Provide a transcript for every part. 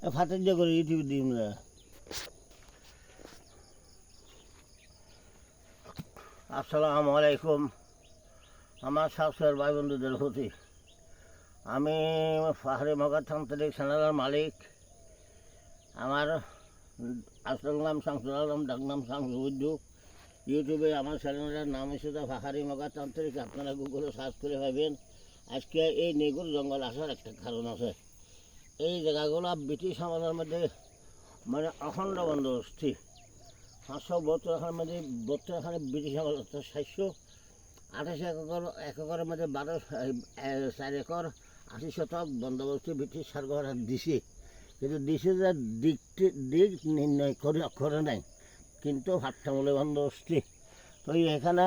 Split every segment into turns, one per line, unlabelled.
ফাটের যে করে ইউটিউব দিই আমরা আসসালামু আলাইকুম। আমার শাশুড় ভাই বন্ধুদের প্রতি আমি পাহাড়ি মগা তান্ত্রিক চ্যানেলের মালিক। আমার আসল নাম শামসুল আলম ডাক নাম শামসু উদ্দু ইউটিউবে আমার চ্যানেলের নাম হিসেবে পাহাড়ি মগা তান্ত্রিক আপনারা গুগলে সার্চ করে পাবেন। আজকে এই নেগুর জঙ্গল আসার একটা কারণ আছে। এই জায়গাগুলো ব্রিটিশ আমলের মধ্যে মানে অখণ্ড বন্দোবস্তি। পাঁচশো বছর এখানে মধ্যে বছর এখানে ব্রিটিশ আমল সাতশো আঠাশ একর একরের মধ্যে বারো চার একর, আশি শতক বন্দোবস্তি ব্রিটিশ সরকার দিছে। কিন্তু দিছে যে দিকটি, দিক নির্ণয় করে করে নাই। কিন্তু ভাতটামূলে বন্দোবস্তি। তো এখানে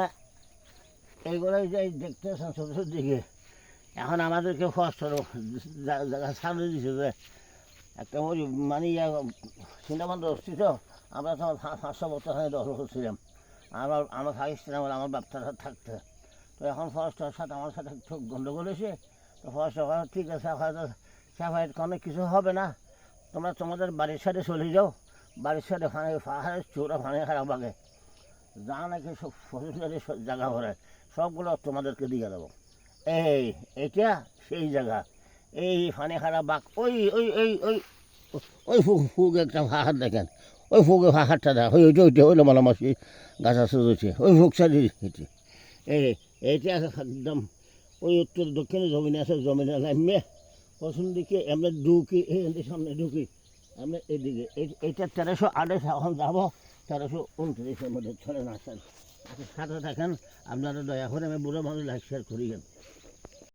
এইগুলোই যে দেখতেছেন চতুর্দিকে এখন আমাদেরকে জায়গা সামনে দিছে যে, একটা ওই মানে ইয়া সিনেমান্দ অস্তি তো, আমরা পা- পাঁচশো বছর এখানে দখল করছিলাম। আমার আমার থাকিছিলাম আমার বাচ্চারা থাকতে। তো এখন ফরেস্টের সাথে আমার সাথে একটু গন্ডগোল হয়েছে। তো ফরেস্টের ঠিক আছে হয়তো সাফাইয়ের কোনো কিছু হবে না। তোমরা তোমাদের বাড়ির সাইডে চলে যাও। বাড়ির সাইডে ফানে পাহাড়ের চূড়া ফানে খারাপ লাগে। যা নাকি সব ফসলের জায়গা ভরে, সবগুলো তোমাদেরকে দিয়ে দেবো। এই এটা সেই জায়গা এই ফানে খারাপ বাঘ, ওই ওই ওই ওই ওই ফুক ফুক একটা পাহাড় দেখেন। ওই ফুকে পাহাড়টা দেখ ওই ওইটা ওইটা ওইটা মালামাসি গাছ আছে রয়েছে ওই ফুক সাইডে এটি এই এইটা একদম ওই উত্তর দক্ষিণে জমিন আছে, জমিনে নামে পশ্চিম দিকে আমরা ঢুকি এই সামনে ঢুকি আমরা এদিকে। এইটা তেরোশো আঠাশ এখন যাব তেরোশো উনত্রিশের মধ্যে চলে না আচ্ছা সাথে থাকেন আপনারা দয়া করে আমি বুড়ো মানুষ লাইক শেয়ার করি